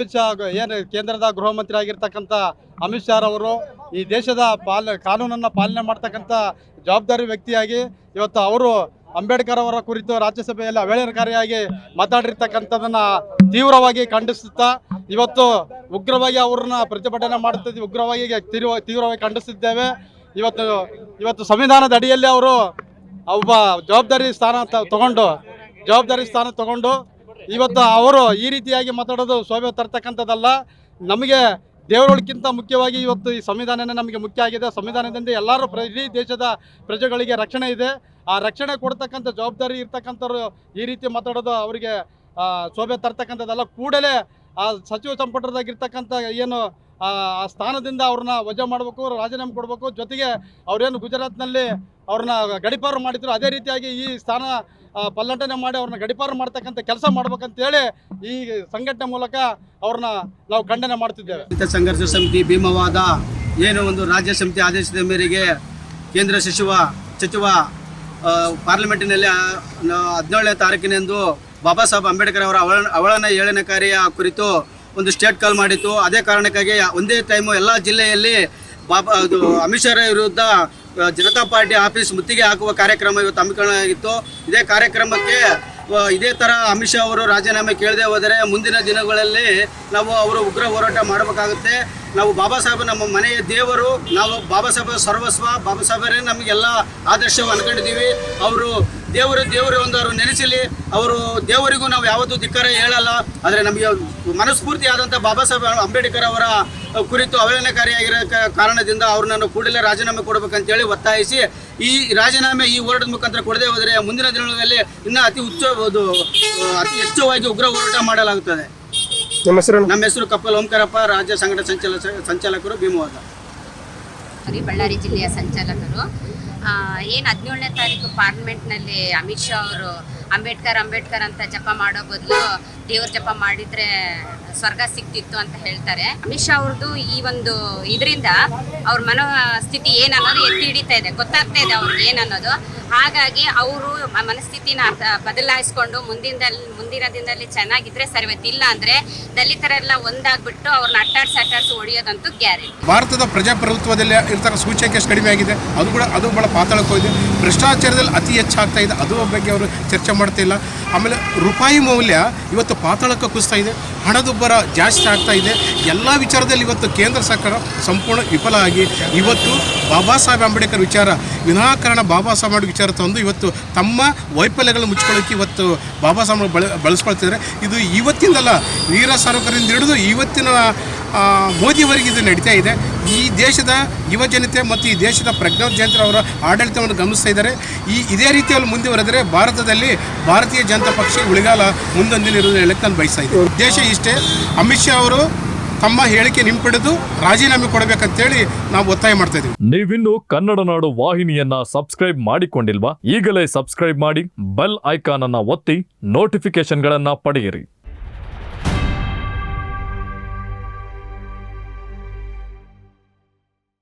ಅಮಿತ್ ಶಾ ಏನು ಕೇಂದ್ರದ ಗೃಹ ಮಂತ್ರಿ ಆಗಿರ್ತಕ್ಕಂಥ ಅಮಿತ್ ಶಾ ಅವರು ಈ ದೇಶದ ಪಾಲ ಕಾನೂನನ್ನು ಪಾಲನೆ ಮಾಡ್ತಕ್ಕಂಥ ಜವಾಬ್ದಾರಿ ವ್ಯಕ್ತಿಯಾಗಿ ಇವತ್ತು ಅವರು ಅಂಬೇಡ್ಕರ್ ಅವರ ಕುರಿತು ರಾಜ್ಯಸಭೆಯಲ್ಲಿ ಅವೇಳನಕಾರಿಯಾಗಿ ಮಾತಾಡಿರ್ತಕ್ಕಂಥದ್ದನ್ನು ತೀವ್ರವಾಗಿ ಖಂಡಿಸುತ್ತಾ ಇವತ್ತು ಉಗ್ರವಾಗಿ ಅವ್ರನ್ನ ಪ್ರತಿಭಟನೆ ಮಾಡುತ್ತಿದ್ದು ಉಗ್ರವಾಗಿ ತೀವ್ರ, ತೀವ್ರವಾಗಿ ಖಂಡಿಸುತ್ತಿದ್ದೇವೆ ಇವತ್ತು ಇವತ್ತು ಸಂವಿಧಾನದ ಅಡಿಯಲ್ಲಿ ಅವರು ಒಬ್ಬ ಜವಾಬ್ದಾರಿ ಸ್ಥಾನ ತಗೊಂಡು, ಜವಾಬ್ದಾರಿ ಸ್ಥಾನ ತಗೊಂಡು ಇವತ್ತು ಅವರು ಈ ರೀತಿಯಾಗಿ ಮಾತಾಡೋದು ಶೋಭೆ ತರ್ತಕ್ಕಂಥದ್ದಲ್ಲ. ನಮಗೆ ದೇವರೊಳಕ್ಕಿಂತ ಮುಖ್ಯವಾಗಿ ಇವತ್ತು ಈ ಸಂವಿಧಾನನೇ ನಮಗೆ ಮುಖ್ಯ ಆಗಿದೆ. ಸಂವಿಧಾನದಿಂದ ಎಲ್ಲರೂ ಪ್ರ ಇಡೀ ದೇಶದ ಪ್ರಜೆಗಳಿಗೆ ರಕ್ಷಣೆ ಇದೆ. ಆ ರಕ್ಷಣೆ ಕೊಡ್ತಕ್ಕಂಥ ಜವಾಬ್ದಾರಿ ಇರ್ತಕ್ಕಂಥವ್ರು ಈ ರೀತಿ ಮಾತಾಡೋದು ಅವರಿಗೆ ಶೋಭೆ ತರ್ತಕ್ಕಂಥದ್ದಲ್ಲ. ಕೂಡಲೇ ಆ ಸಚಿವ ಸಂಪುಟದಾಗಿರ್ತಕ್ಕಂಥ ಏನು ಆ ಸ್ಥಾನದಿಂದ ಅವ್ರನ್ನ ವಜಾ ಮಾಡಬೇಕು ರಾಜೀನಾಮೆ ಕೊಡಬೇಕು. ಜೊತೆಗೆ ಅವ್ರೇನು ಗುಜರಾತ್ನಲ್ಲಿ ಅವ್ರನ್ನ ಗಡಿಪಾರು ಮಾಡಿದ್ರು, ಅದೇ ರೀತಿಯಾಗಿ ಈ ಸ್ಥಾನ ಪಲ್ಲಟನೆ ಮಾಡಿ ಅವ್ರನ್ನ ಗಡಿಪಾರು ಮಾಡ್ತಕ್ಕಂಥ ಕೆಲಸ ಮಾಡ್ಬೇಕಂತೇಳಿ ಈ ಸಂಘಟನೆ ಮೂಲಕ ಅವ್ರನ್ನ ನಾವು ಖಂಡನೆ ಮಾಡ್ತಿದ್ದೇವೆ. ಸಂಘರ್ಷ ಸಮಿತಿ ಭೀಮವಾದ ಏನು ಒಂದು ರಾಜ್ಯ ಸಮಿತಿ ಆದೇಶದ ಮೇರೆಗೆ ಕೇಂದ್ರ ಸಚಿವ ಸಚಿವ ಪಾರ್ಲಿಮೆಂಟ್ನಲ್ಲಿ ಹದಿನೇಳನೇ ತಾರೀಕಿನಂದು ಬಾಬಾ ಸಾಹೇಬ್ ಅಂಬೇಡ್ಕರ್ ಅವರ ಅವಳ ಅವಳನ ಏಳನೇ ಕಾರ್ಯ ಕುರಿತು ಒಂದು ಸ್ಟೇಟ್ ಕಾಲ್ ಮಾಡಿತ್ತು. ಅದೇ ಕಾರಣಕ್ಕಾಗಿ ಒಂದೇ ಟೈಮು ಎಲ್ಲ ಜಿಲ್ಲೆಯಲ್ಲಿ ಬಾಬಾ, ಅದು ಅಮಿತ್ ಶಾ ವಿರುದ್ಧ ಜನತಾ ಪಾರ್ಟಿ ಆಫೀಸ್ ಮುತ್ತಿಗೆ ಹಾಕುವ ಕಾರ್ಯಕ್ರಮ ಇವತ್ತು ಹಮ್ಮಿಕೊಳ್ಳಲಾಗಿತ್ತು ಇದೇ ಕಾರ್ಯಕ್ರಮಕ್ಕೆ ಇದೇ ಥರ ಅಮಿತ್ ಶಾ ಅವರು ರಾಜೀನಾಮೆ ಕೇಳದೆ ಹೋದರೆ ಮುಂದಿನ ದಿನಗಳಲ್ಲಿ ನಾವು ಅವರು ಉಗ್ರ ಹೋರಾಟ ಮಾಡಬೇಕಾಗುತ್ತೆ. ನಾವು ಬಾಬಾ ಸಾಹೇಬ್ ನಮ್ಮ ಮನೆಯ ದೇವರು. ನಾವು ಬಾಬಾ ಸಾಹೇಬ್ ಸರ್ವಸ್ವ, ಬಾಬಾ ಸಾಹೇಬರೇ ನಮಗೆಲ್ಲ ಆದರ್ಶವು ಅನ್ಕೊಂಡಿದ್ದೀವಿ. ಅವರು ದೇವರು ದೇವರು ಒಂದು ಅವರು ನೆನೆಸಲಿ. ಅವರು ದೇವರಿಗೂ ನಾವು ಯಾವತ್ತೂ ಧಿಕ್ಕಾರ ಹೇಳಲ್ಲ. ಆದರೆ ನಮಗೆ ಮನಸ್ಫೂರ್ತಿ ಆದಂಥ ಬಾಬಾ ಸಾಹೇಬ್ ಅಂಬೇಡ್ಕರ್ ಅವರ ಕುರಿತು ಅವಹೇಳನಕಾರಿಯಾಗಿರೋ ಕಾರಣದಿಂದ ಅವ್ರನ್ನ ಕೂಡಲೇ ರಾಜೀನಾಮೆ ಕೊಡಬೇಕಂತೇಳಿ ಒತ್ತಾಯಿಸಿ, ಈ ರಾಜೀನಾಮೆ ಈ ಹೋರಾಟದ ಮುಖಾಂತರ ಕೊಡದೆ ಹೋದರೆ ಮುಂದಿನ ದಿನಗಳಲ್ಲಿ ಇನ್ನೂ ಅತಿ ಉಚ್ಚ ಅತಿ ಹೆಚ್ಚುವಾಗಿ ಉಗ್ರ ಹೋರಾಟ ಮಾಡಲಾಗುತ್ತದೆ. ನಮ್ಮ ಹೆಸರು ಕಪ್ಪಲ್ ಓಂಕಾರಪ್ಪ ರಾಜ್ಯ ಸಂಘಟನೆ ಸಂಚಾಲಕ ಸಂಚಾಲಕರು ಭೀಮವಾದ. ಬಳ್ಳಾರಿ ಜಿಲ್ಲೆಯ ಸಂಚಾಲಕರು. ಏನು ಹದಿನೇಳನೇ ತಾರೀಕು ಪಾರ್ಲಿಮೆಂಟ್ನಲ್ಲಿ ಅಮಿತ್ ಶಾ ಅವರು ಅಂಬೇಡ್ಕರ್ ಅಂಬೇಡ್ಕರ್ ಅಂತ ಜಪ ಮಾಡೋ ಬದಲು ದೇವ್ರ ಜಪ ಮಾಡಿದ್ರೆ ಸ್ವರ್ಗ ಸಿಕ್ತಿತ್ತು ಅಂತ ಹೇಳ್ತಾರೆ. ಅಮಿತ್ ಶಾ ಅವ್ರದ್ದು ಈ ಒಂದು ಇದರಿಂದ ಅವ್ರ ಮನೋಸ್ಥಿತಿ ಏನನ್ನೋದು ಎತ್ತಿ ಹಿಡಿತಾ ಇದೆ. ಗೊತ್ತಾಗ್ತಾ ಇದೆ ಅವ್ರಿಗೆ ಏನನ್ನೋದು. ಹಾಗಾಗಿ ಅವರು ಮನಸ್ಥಿತಿನ ಬದಲಾಯಿಸ್ಕೊಂಡು ಮುಂದಿನ ಮುಂದಿನ ದಿನದಲ್ಲಿ ಚೆನ್ನಾಗಿದ್ರೆ ಸರಿ ಹೋಯ್ತು. ಇಲ್ಲ ಅಂದ್ರೆ ದಲಿತರೆಲ್ಲ ಒಂದಾಗ್ಬಿಟ್ಟು ಅವ್ರನ್ನ ಅಟ್ಟಾಡ್ಸಿ ಅಟ್ಟಾಡ್ಸಿ ಹೊಡಿಯೋದಂತೂ ಗ್ಯಾರಂಟಿ. ಭಾರತದ ಪ್ರಜಾಪ್ರಭುತ್ವದಲ್ಲಿ ಇರ್ತಕ್ಕ ಸೂಚ್ಯಂಕ ಎಷ್ಟು ಕಡಿಮೆ ಆಗಿದೆ? ಅದು ಕೂಡ, ಅದು ಬಹಳ ಪಾತಾಳಕ್ಕೆ ಹೋಗಿದೆ ಭ್ರಷ್ಟಾಚಾರದಲ್ಲಿ ಅತಿ ಹೆಚ್ಚಾಗ್ತಾ ಇದೆ. ಅದು ಬಗ್ಗೆ ಅವರು ಚರ್ಚೆ ಮಾಡ್ತಿಲ್ಲ. ಆಮೇಲೆ ರೂಪಾಯಿ ಮೌಲ್ಯ ಇವತ್ತು ಪಾತಾಳಕ್ಕೆ ಕುಸ್ತಾ ಇದೆ. ಹಣದುಬ್ಬರ ಜಾಸ್ತಿ ಆಗ್ತಾ ಇದೆ. ಎಲ್ಲ ವಿಚಾರದಲ್ಲಿ ಇವತ್ತು ಕೇಂದ್ರ ಸರ್ಕಾರ ಸಂಪೂರ್ಣ ವಿಫಲ ಆಗಿ ಇವತ್ತು ಬಾಬಾ ಸಾಹೇಬ್ ಅಂಬೇಡ್ಕರ್ ವಿಚಾರ, ವಿನಾಕಾರಣ ಬಾಬಾ ಸಾಹೇಬ್ ವಿಚಾರ ತಂದು ಇವತ್ತು ತಮ್ಮ ವೈಫಲ್ಯಗಳನ್ನು ಮುಚ್ಕೊಳ್ಳೋಕೆ ಇವತ್ತು ಬಾಬಾ ಸಾಹೇಬ್ ಬಳ, ಬಳಸ್ಕೊಳ್ತಿದ್ದಾರೆ. ಇದು ಇವತ್ತಿಂದಲ್ಲ, ವೀರ ಸಾರ್ವಕರಿಂದ ಹಿಡಿದು ಇವತ್ತಿನ ಮೋದಿಯವರೆಗೆ ಇದು ನಡೀತಾ ಇದೆ. ಈ ದೇಶದ ಯುವ ಜನತೆ ಮತ್ತು ಈ ದೇಶದ ಪ್ರಜ್ಞಾತ್ ಜಯಂತಿ ಅವರ ಆಡಳಿತವನ್ನು ಗಮನಿಸ್ತಾ ಇದ್ದಾರೆ. ಈ ಇದೇ ರೀತಿಯಲ್ಲಿ ಮುಂದುವರೆದರೆ ಭಾರತದಲ್ಲಿ ಭಾರತೀಯ ಜನತಾ ಪಕ್ಷ ಉಳಿಗಾಲ ಮುಂದೊಂದಿನಿರುವುದು ಹೇಳಕ್ಕೆ ನಾನು ಬಯಸ್ತಾ ಇದ್ದೀನಿ ಉದ್ದೇಶ ಇಷ್ಟೇ, ಅಮಿತ್ ಶಾ ಅವರು ತಮ್ಮ ಹೇಳಿಕೆ ಹಿಂಪಡೆದು ರಾಜೀನಾಮೆ ಕೊಡಬೇಕಂತೇಳಿ ನಾವು ಒತ್ತಾಯ ಮಾಡ್ತಾ ಇದ್ದೀವಿ. ನೀವಿನ್ನು ಕನ್ನಡ ನಾಡು ವಾಹಿನಿಯನ್ನ ಸಬ್ಸ್ಕ್ರೈಬ್ ಮಾಡಿಕೊಂಡಿಲ್ವಾ? ಈಗಲೇ ಸಬ್ಸ್ಕ್ರೈಬ್ ಮಾಡಿ, ಬೆಲ್ ಐಕಾನ್ ಅನ್ನ ಒತ್ತಿ ನೋಟಿಫಿಕೇಶನ್ಗಳನ್ನ ಪಡೆಯಿರಿ.